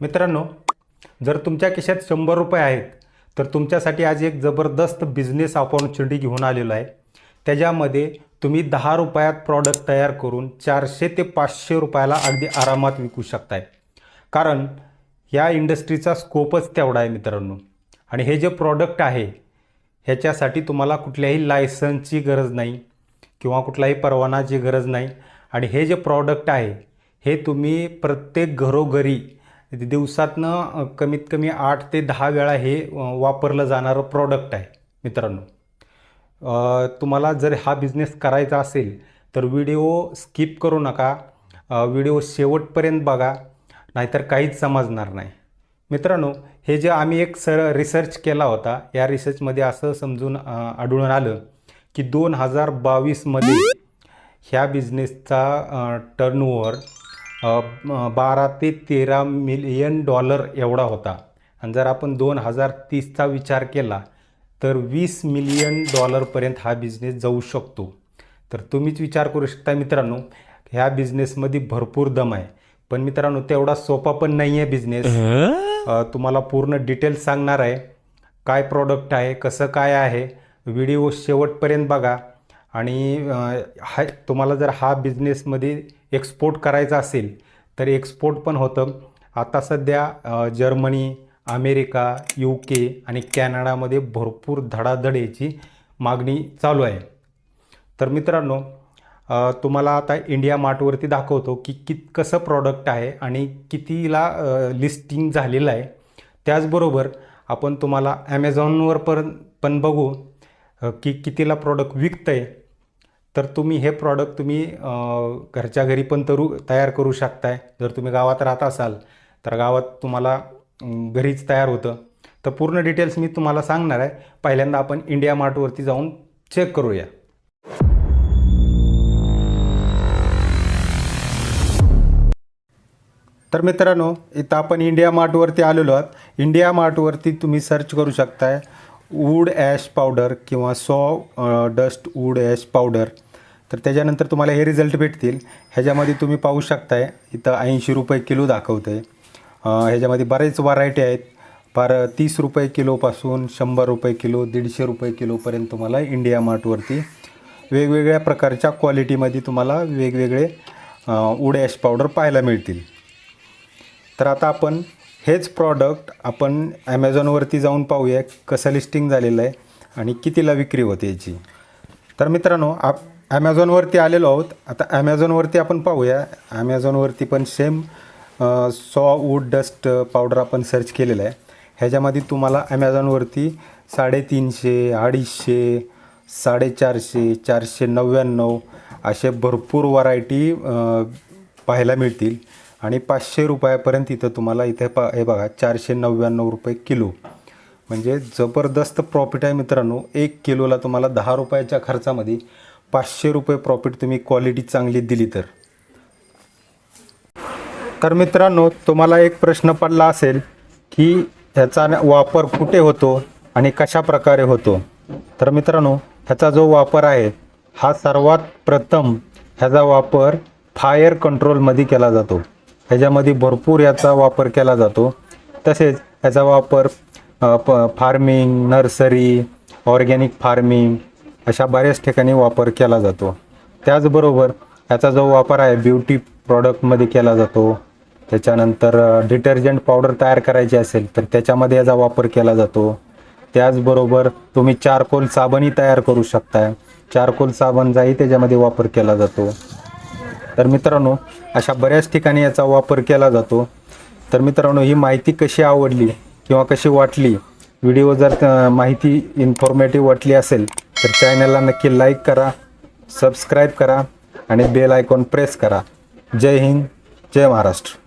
मित्रांनो जर तुमच्या खिशात शंभर रुपये आहेत तर तुमच्यासाठी आज एक जबरदस्त बिझनेस ऑपॉर्च्युनिटी घेऊन आलेलो आहे. त्याच्यामध्ये तुम्ही दहा रुपयात प्रॉडक्ट तयार करून चारशे ते पाचशे रुपयाला अगदी आरामात विकू शकताय. कारण या इंडस्ट्रीचा स्कोपच तेवढा आहे मित्रांनो. आणि हे जे प्रॉडक्ट आहे ह्याच्यासाठी तुम्हाला कुठल्याही लायसन्सची गरज नाही किंवा कुठलाही परवानाची गरज नाही. आणि हे जे प्रॉडक्ट आहे हे तुम्ही प्रत्येक घरोघरी म्हणजे दिवसातनं कमीत कमी आठ ते दहा वेळा हे वापरलं जाणारं प्रॉडक्ट आहे मित्रांनो. तुम्हाला जर हा बिझनेस करायचा असेल तर व्हिडिओ स्किप करू नका. व्हिडिओ शेवटपर्यंत बघा. नाहीतर काहीच समजणार नाही. मित्रांनो हे जे आम्ही एक सर रिसर्च केला होता या रिसर्चमध्ये असं समजून आढळून आलं की दोन हजार बावीसमध्ये ह्या बिझनेसचा टर्नओव्हर बारा ते तेरा मिलियन डॉलर एवढा होता. आणि जर आपण दोन हजार तीसचा विचार केला तर वीस मिलियन डॉलरपर्यंत हा बिझनेस जाऊ शकतो. तर तुम्हीच विचार करू शकता मित्रांनो ह्या बिझनेसमध्ये भरपूर दम आहे. पण मित्रांनो तेवढा सोपा पण नाही आहे बिझनेस तुम्हाला पूर्ण डिटेल्स सांगणार आहे. काय प्रॉडक्ट आहे कसं काय आहे? व्हिडिओ शेवटपर्यंत बघा. आणि हा तुम्हाला जर हा बिझनेसमध्ये एक्सपोर्ट करायचा असेल तर एक्सपोर्ट पण होतं. आता सध्या जर्मनी अमेरिका यू के आणि कॅनडामध्ये भरपूर धडाधड याची मागणी चालू आहे. तर मित्रांनो तुम्हाला आता इंडिया मार्टवरती दाखवतो की कित कसं प्रॉडक्ट आहे आणि कितीला लिस्टिंग झालेलं आहे. त्याचबरोबर आपण तुम्हाला ॲमेझॉनवर पण पण बघू. की कितीला प्रॉडक्ट विकतं आहे तर तुम्ही हे प्रॉडक्ट तुम्ही घरच्या घरी पण तरू तयार करू शकताय. जर तुम्ही गावात राहत असाल तर गावात तुम्हाला घरीच तयार होतं. तर पूर्ण डिटेल्स मी तुम्हाला सांगणार आहे. पहिल्यांदा आपण इंडिया मार्टवरती जाऊन चेक करूया. तर मित्रांनो इथं आपण इंडिया मार्टवरती आलेलो आहात. इंडिया मार्टवरती तुम्ही सर्च करू शकताय. वूड ॲश पावडर किंवा sawdust wood ash powder तर त्याच्यानंतर तुम्हाला हे रिझल्ट भेटतील. ह्याच्यामध्ये तुम्ही पाहू शकताय इथं ऐंशी रुपये किलो दाखवतं आहे ह्याच्यामध्ये बरेच व्हरायटी आहेत. फार तीस रुपये किलोपासून शंभर रुपये किलो दीडशे रुपये किलोपर्यंत तुम्हाला इंडिया मार्टवरती वेगवेगळ्या प्रकारच्या क्वालिटीमध्ये तुम्हाला वेगवेगळे वूड ॲश पावडर पाहायला मिळतील. तर आता आपण हेच प्रॉडक्ट आपण ॲमेझॉनवरती जाऊन पाहूया कसं लिस्टिंग झालेलं आहे आणि कितीला विक्री होते याची. तर मित्रांनो आप ॲमेझॉनवरती आलेलो आहोत. आता ॲमेझॉनवरती आपण पाहूया. ॲमेझॉनवरती पण same saw wood dust powder आपण सर्च केलेलं आहे. ह्याच्यामध्ये तुम्हाला ॲमेझॉनवरती साडेतीनशे अडीचशे साडेचारशे चारशे नव्याण्णव असे भरपूर व्हरायटी पाहायला मिळतील. आणि पाचशे रुपयापर्यंत इथं तुम्हाला इथे पा हे बघा चारशे नव्याण्णव रुपये किलो. म्हणजे जबरदस्त प्रॉफिट आहे मित्रांनो. एक किलोला तुम्हाला दहा रुपयाच्या खर्चामध्ये पाचशे रुपये प्रॉफिट तुम्ही क्वालिटी चांगली दिली तर. तर मित्रांनो तुम्हाला एक प्रश्न पडला असेल की ह्याचा न- वापर कुठे होतो आणि कशा प्रकारे होतो? तर मित्रांनो ह्याचा जो वापर आहे हा सर्वात प्रथम ह्याचा वापर फायर कंट्रोलमध्ये केला जातो. ह्याच्यामध्ये भरपूर याचा वापर केला जातो. तसेच याचा वापर प फार्मिंग नर्सरी ऑर्गॅनिक फार्मिंग अशा बऱ्याच ठिकाणी वापर केला जातो. त्याचबरोबर याचा जो वापर आहे ब्युटी प्रॉडक्टमध्ये केला जातो. त्याच्यानंतर डिटर्जंट पावडर तयार करायची असेल तर त्याच्यामध्ये याचा वापर केला जातो. त्याचबरोबर तुम्ही चारकोल साबणही तयार करू शकताय. चारकोल साबणचाही त्याच्यामध्ये वापर केला जातो. तर मित्रांनो अशा बऱ्याच ठिकाणी याचा वापर केला जातो. तर मित्रांनो ही माहिती कशी आवडली किंवा कशी वाटली? व्हिडिओ जर माहिती इन्फॉर्मेटिव्ह वाटली असेल तर चॅनलला नक्की लाईक करा सबस्क्राईब करा आणि बेल आयकॉन प्रेस करा. जय हिंद जय महाराष्ट्र.